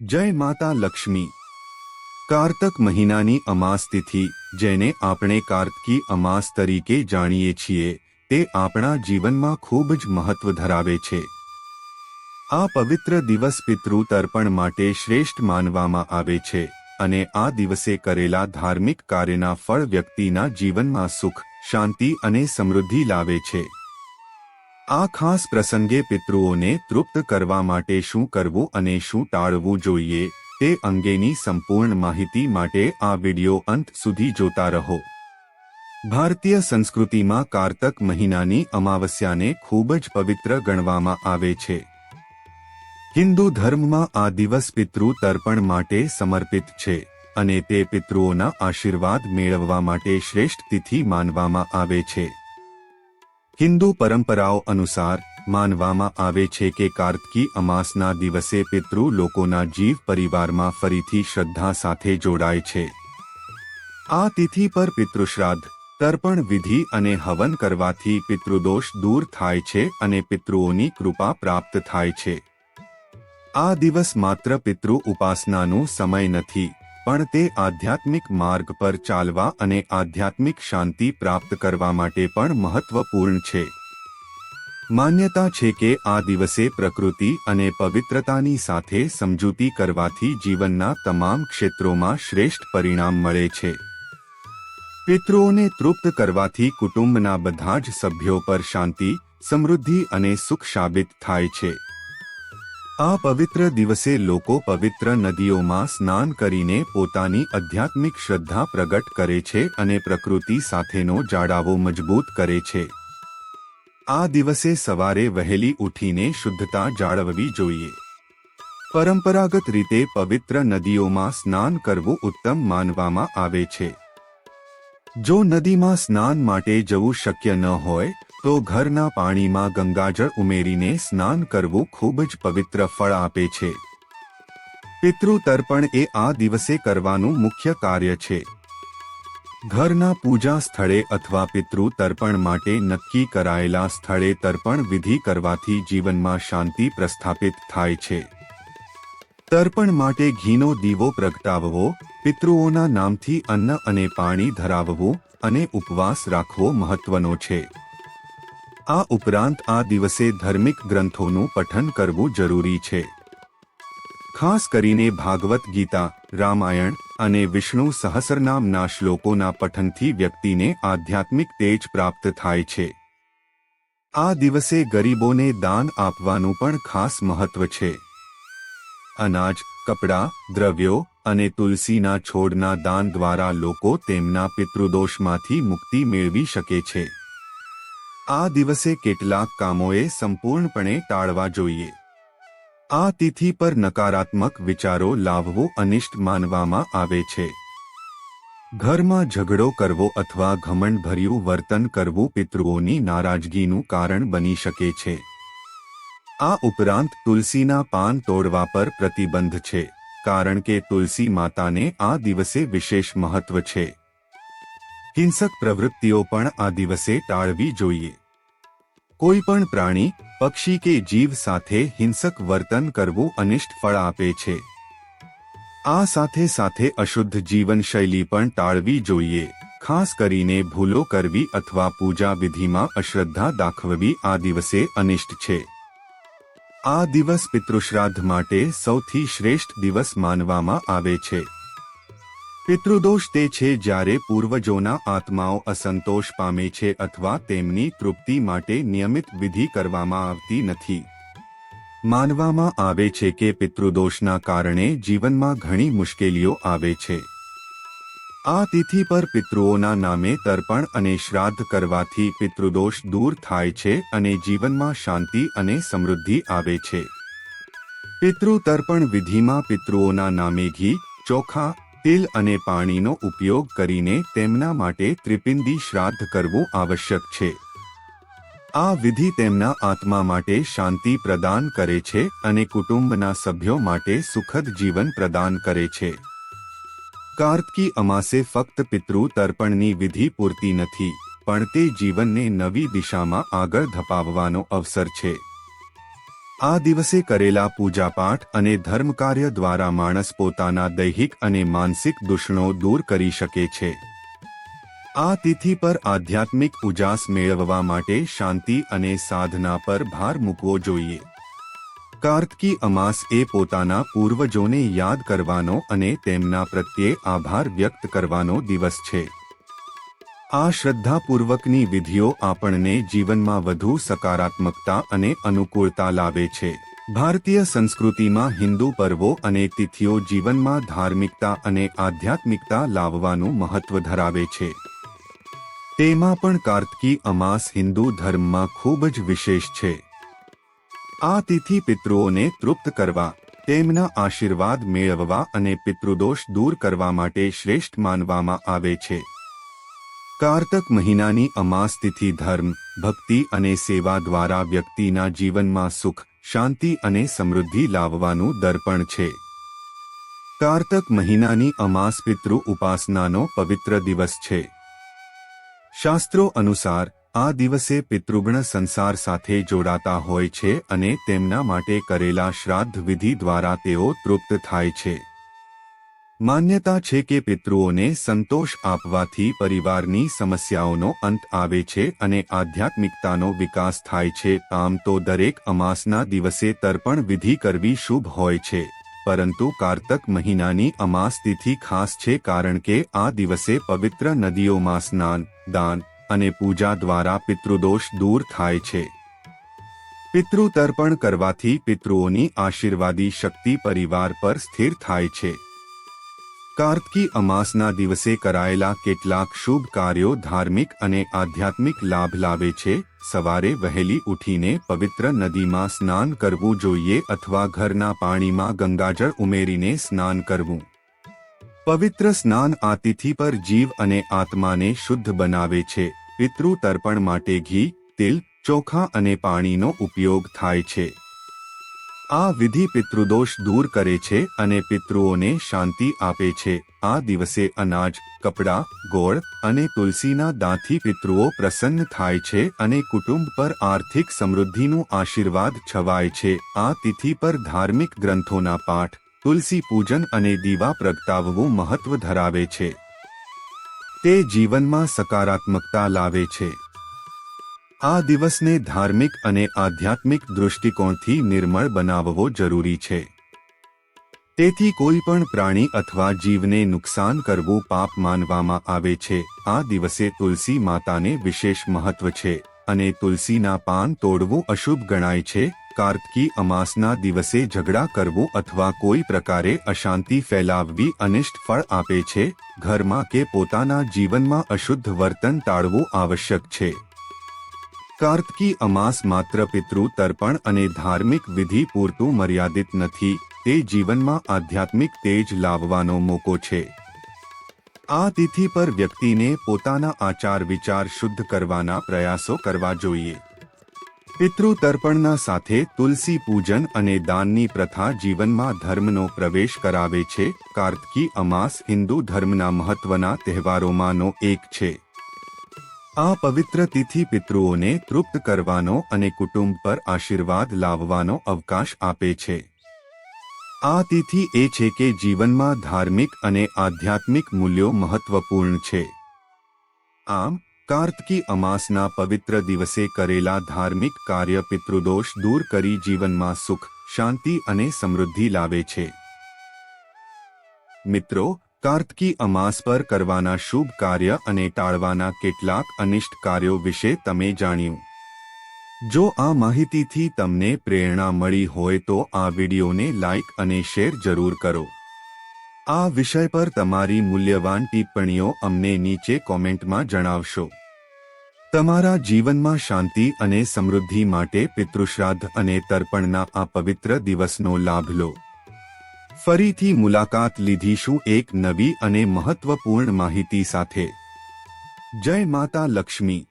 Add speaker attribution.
Speaker 1: જય માતા લક્ષ્મી. કારતક મહિનાની અમાસ તિથિ, જેને આપણે કાર્તકી અમાસ તરીકે જાણીએ છીએ, તે આપણા જીવનમાં ખૂબ જ મહત્વ ધરાવે છે. આ પવિત્ર દિવસ પિતૃ તર્પણ માટે શ્રેષ્ઠ માનવામાં આવે છે અને આ દિવસે કરેલા ધાર્મિક કાર્યના ફળ વ્યક્તિના જીવનમાં સુખ, શાંતિ અને સમૃદ્ધિ લાવે છે. આ ખાસ પ્રસંગે પિતૃઓને તૃપ્ત કરવા માટે શું કરવું અને શું ટાળવું જોઈએ, તે અંગેની સંપૂર્ણ માહિતી માટે આ વિડિયો અંત સુધી જોતા રહો. ભારતીય સંસ્કૃતિમાં કારતક મહિનાની અમાવસ્યાને ખૂબ જ પવિત્ર ગણવામાં આવે છે. હિન્દુ ધર્મમાં આ દિવસ પિતૃ તર્પણ માટે સમર્પિત છે અને તે પિતૃઓના આશીર્વાદ મેળવવા માટે શ્રેષ્ઠ તિથિ માનવામાં આવે છે. હિન્દુ પરંપરાઓ અનુસાર માનવામાં આવે છે કે કાર્તકી અમાસના દિવસે પિતૃ લોકોના જીવ પરિવારમાં ફરીથી શ્રદ્ધા સાથે જોડાય છે. આ તિથિ પર પિતૃશ્રાદ્ધ, તર્પણ વિધિ અને હવન કરવાથી પિતૃદોષ દૂર થાય છે અને પિતૃઓની કૃપા પ્રાપ્ત થાય છે. આ દિવસ માત્ર પિતૃ ઉપાસનાનો સમય નથી. પણ તે આધ્યાત્મિક માર્ગ પર ચાલવા અને આધ્યાત્મિક શાંતિ પ્રાપ્ત કરવા માટે પણ મહત્વપૂર્ણ છે. માન્યતા છે કે આ દિવસે પ્રકૃતિ અને પવિત્રતાની સાથે સમજૂતી કરવાથી જીવનના તમામ ક્ષેત્રોમાં શ્રેષ્ઠ પરિણામ મળે છે. પિતૃઓને તૃપ્ત કરવાથી કુટુંબના બધા જ સભ્યો પર શાંતિ, સમૃદ્ધિ અને સુખ સાબિત થાય છે. આ પવિત્ર દિવસે લોકો પવિત્ર નદીઓમાં સ્નાન કરીને પોતાની આધ્યાત્મિક શ્રદ્ધા પ્રગટ કરે છે અને પ્રકૃતિ સાથેનો જાડાવો મજબૂત કરે છે. આ દિવસે સવારે વહેલી ઉઠીને શુદ્ધતા જાળવવી જોઈએ. પરંપરાગત રીતે પવિત્ર નદીઓમાં સ્નાન કરવું ઉત્તમ માનવામાં આવે છે. જો નદીમાં સ્નાન માટે જવું શક્ય ન હોય તો ઘરના પાણીમાં ગંગાજળ ઉમેરીને સ્નાન કરવું ખૂબ જ પવિત્ર ફળ આપે છે. પિતૃ તર્પણ એ આ દિવસે કરવાનું મુખ્ય કાર્ય છે. ઘરના પૂજા સ્થળે અથવા પિતૃ તર્પણ માટે નક્કી કરાયેલા સ્થળે તર્પણ વિધિ કરવાથી જીવનમાં શાંતિ પ્રસ્થાપિત થાય છે. તર્પણ માટે ઘીનો દીવો પ્રગટાવવો, પિતૃઓના નામથી અન્ન અને પાણી ધરાવવું અને ઉપવાસ રાખવો મહત્વનો છે. આ ઉપરાંત આ દિવસે ધાર્મિક ગ્રંથોનું પઠન કરવું જરૂરી છે. ખાસ કરીને ભાગવત ગીતા, રામાયણ અને વિષ્ણુ સહસ્રનામના શ્લોકોના પઠનથી વ્યક્તિને આધ્યાત્મિક તેજ પ્રાપ્ત થાય છે. આ દિવસે ગરીબોને દાન આપવાનું પણ ખાસ મહત્વ છે. અનાજ, કપડાં, દ્રવ્યો અને તુલસીના છોડના દાન દ્વારા લોકો તેમના પિતૃદોષમાંથી મુક્તિ મેળવી શકે છે. આ દિવસે કેટલાક કામોએ સંપૂર્ણપણે ટાળવા જોઈએ. આ તિથિ પર નકારાત્મક વિચારો લાવવો અનિષ્ટ માનવામાં આવે છે. ઘરમાં ઝઘડો કરવો અથવા ઘમંડભર્યું વર્તન કરવું પિતૃઓની નારાજગીનું કારણ બની શકે છે. આ ઉપરાંત તુલસીના પાન તોડવા પર પ્રતિબંધ છે, કારણ કે તુલસી માતાને આ દિવસે વિશેષ મહત્વ છે. હિંસક પ્રવૃત્તિઓ પણ આ દિવસે ટાળવી જોઈએ. કોઈ પણ પ્રાણી, પક્ષી કે જીવ સાથે હિંસક વર્તન કરવું અનિષ્ટ ફળ આપે છે. આ સાથે સાથે અશુદ્ધ જીવનશૈલી પણ ટાળવી જોઈએ. ખાસ કરીને ભૂલો કરવી અથવા પૂજા વિધિમાં અશ્રદ્ધા દાખવવી આ દિવસે અનિષ્ટ છે. આ દિવસ પિતૃશ્રાદ્ધ માટે સૌથી શ્રેષ્ઠ દિવસ માનવામાં આવે છે. પિતૃદોષ તે છે જ્યારે પૂર્વજોના આત્માઓ અસંતોષ પામે છે અથવા તેમની તૃપ્તિ માટે નિયમિત વિધિ કરવામાં આવતી નથી. માનવામાં આવે છે કે પિતૃદોષના કારણે જીવનમાં ઘણી મુશ્કેલીઓ આવે છે. આ તિથિ પર પિતૃઓના નામે તર્પણ અને શ્રાદ્ધ કરવાથી પિતૃદોષ દૂર થાય છે અને જીવનમાં શાંતિ અને સમૃદ્ધિ આવે છે. પિતૃ તર્પણ વિધિમાં પિતૃઓના નામે ઘી, ચોખા તેલ અને પાણીનો ઉપયોગ કરીને તેમના માટે ત્રિપિંદી શ્રાદ્ધ કરવું આવશ્યક છે. આ વિધિ તેમના આત્મા માટે શાંતિ પ્રદાન કરે છે અને કુટુંબના સભ્યો માટે સુખદ જીવન પ્રદાન કરે છે. કાર્તકી અમાસે ફક્ત પિતૃ તર્પણની વિધિ પૂરતી નથી, પણ તે જીવનને નવી દિશામાં આગળ ધપાવવાનો અવસર છે. આ દિવસે કરેલા પૂજાપાઠ અને ધર્મકાર્ય દ્વારા માણસ પોતાના દૈહિક અને માનસિક દુષણો દૂર કરી શકે છે. આ તિથિ પર આધ્યાત્મિક ઉજાસ મેળવવા માટે શાંતિ અને સાધના પર ભાર મૂકવો જોઈએ. કાર્તકી અમાસ એ પોતાના પૂર્વજોને યાદ કરવાનો અને તેમના પ્રત્યે આભાર વ્યક્ત કરવાનો દિવસ છે. આ શ્રદ્ધાપૂર્વકની વિધિઓ આપણને જીવનમાં વધુ સકારાત્મકતા અને અનુકૂળતા લાવે છે. ભારતીય સંસ્કૃતિમાં હિન્દુ પર્વો અને તિથિઓ જીવનમાં ધાર્મિકતા અને આધ્યાત્મિકતા લાવવાનું મહત્વ ધરાવે છે. તેમાં પણ કાર્તકી અમાસ હિન્દુ ધર્મમાં ખૂબ જ વિશેષ છે. આ તિથિ પિતૃઓને તૃપ્ત કરવા, તેમના આશીર્વાદ મેળવવા અને પિતૃદોષ દૂર કરવા માટે શ્રેષ્ઠ માનવામાં આવે છે. કારતક મહિનાની અમાસ તિથિ ધર્મ, ભક્તિ અને સેવા દ્વારા વ્યક્તિના જીવનમાં સુખ, શાંતિ અને સમૃદ્ધિ લાવવાનું દર્પણ છે. કારતક મહિનાની અમાસ પિતૃ ઉપાસનાનો પવિત્ર દિવસ છે. શાસ્ત્રો અનુસાર, આ દિવસે પિતૃગણ સંસાર સાથે જોડાતા હોય છે અને તેમના માટે કરેલા શ્રાદ્ધ વિધિ દ્વારા તેઓ તૃપ્ત થાય છે. માન્યતા છે કે પિતૃઓને સંતોષ આપવાથી પરિવારની સમસ્યાઓનો અંત આવે છે અને આધ્યાત્મિકતાનો વિકાસ થાય છે. આમ તો દરેક અમાસના દિવસે તર્પણ વિધિ કરવી શુભ હોય છે. પરંતુ કારતક મહિનાની અમાસ તિથિ ખાસ છે કારણ કે આ દિવસે પવિત્ર નદીઓમાં સ્નાન, દાન અને પૂજા દ્વારા પિતૃદોષ દૂર થાય છે. પિતૃ તર્પણ કરવાથી પિતૃઓની આશીર્વાદી શક્તિ પરિવાર પર સ્થિર થાય છે. કાર્તકી અમાસના દિવસે કરાયેલા કેટલાક શુભ કાર્યો ધાર્મિક અને આધ્યાત્મિક લાભ લાવે છે. સવારે વહેલી ઉઠીને પવિત્ર નદીમાં સ્નાન કરવું જોઈએ અથવા ઘરના પાણીમાં ગંગાજળ ઉમેરીને સ્નાન કરવું. પવિત્ર સ્નાન આ તિથિ પર જીવ અને આત્માને શુદ્ધ બનાવે છે. પિતૃ તર્પણ માટે ઘી, તિલ, ચોખા અને પાણીનો ઉપયોગ થાય છે. આ વિધિ પિતૃદોષ દૂર કરે છે અને પિતૃઓને શાંતિ આપે છે. આ દિવસે અનાજ, કપડાં, ગોળ અને તુલસીના દાંથી પિતૃઓ પ્રસન્ન થાય છે અને કુટુંબ પર આર્થિક સમૃદ્ધિનું આશીર્વાદ છવાય છે. આ તિથિ પર ધાર્મિક ગ્રંથોના પાઠ, તુલસી પૂજન અને દીવા પ્રગટાવવું મહત્વ ધરાવે છે. તે જીવનમાં સકારાત્મકતા લાવે છે. આ દિવસને ધાર્મિક અને આધ્યાત્મિક દૃષ્ટિકોણથી નિર્મળ બનાવવો જરૂરી છે. તેથી કોઈ પણ પ્રાણી અથવા જીવને નુકસાન કરવું પાપ માનવામાં આવે છે. આ દિવસે તુલસી માતાને વિશેષ મહત્વ છે અને તુલસીના પાન તોડવું અશુભ ગણાય છે. કાર્તકી અમાસના દિવસે ઝઘડા કરવું અથવા કોઈ પ્રકારે અશાંતિ ફેલાવવી અનિષ્ટ ફળ આપે છે. ઘરમાં કે પોતાના જીવનમાં અશુદ્ધ વર્તન ટાળવું આવશ્યક છે. કાર્તકી અમાસ માત્ર પિતૃ તર્પણ અને ધાર્મિક વિધિ પૂરતું મર્યાદિત નથી, તે જીવનમાં આધ્યાત્મિક તેજ લાવવાનો મોકો છે. આ તિથિ પર વ્યક્તિને પોતાના આચાર વિચાર શુદ્ધ કરવાના પ્રયાસો કરવા જોઈએ. પિતૃ તર્પણના સાથે તુલસી પૂજન અને દાનની પ્રથા જીવનમાં ધર્મનો પ્રવેશ કરાવે છે. કાર્તકી અમાસ હિન્દુ ધર્મના મહત્વના તહેવારોમાંનો એક છે. આ પવિત્ર તિથિ પિતૃઓને તૃપ્ત કરવાનો અને કુટુંબ પર આશીર્વાદ લાવવાનો અવકાશ આપે છે. આ તિથિ એ છે કે જીવનમાં ધાર્મિક અને આધ્યાત્મિક મૂલ્યો મહત્વપૂર્ણ છે. આમ, કાર્તકી અમાસના પવિત્ર દિવસે કરેલા ધાર્મિક કાર્ય પિતૃદોષ દૂર કરી જીવનમાં સુખ, શાંતિ અને સમૃદ્ધિ લાવે છે. મિત્રો કાર્તકી અમાસ પર કરવાના શુભ કાર્ય અને ટાળવાના કેટલાક અનિષ્ટ કાર્યો વિશે તમે જાણ્યું. જો આ માહિતીથી તમને પ્રેરણા મળી હોય તો આ વિડીયોને લાઇક અને શેર જરૂર કરો. આ વિષય પર તમારી મૂલ્યવાન ટિપ્પણીઓ અમને નીચે કોમેન્ટમાં જણાવશો. તમારા જીવનમાં શાંતિ અને સમૃદ્ધિ માટે પિતૃશ્રાદ્ધ અને તર્પણના આ પવિત્ર દિવસનો લાભ લો. ફરીથી મુલાકાત લીધીશું એક નવી અને મહત્વપૂર્ણ માહિતી સાથે. જય માતા લક્ષ્મી.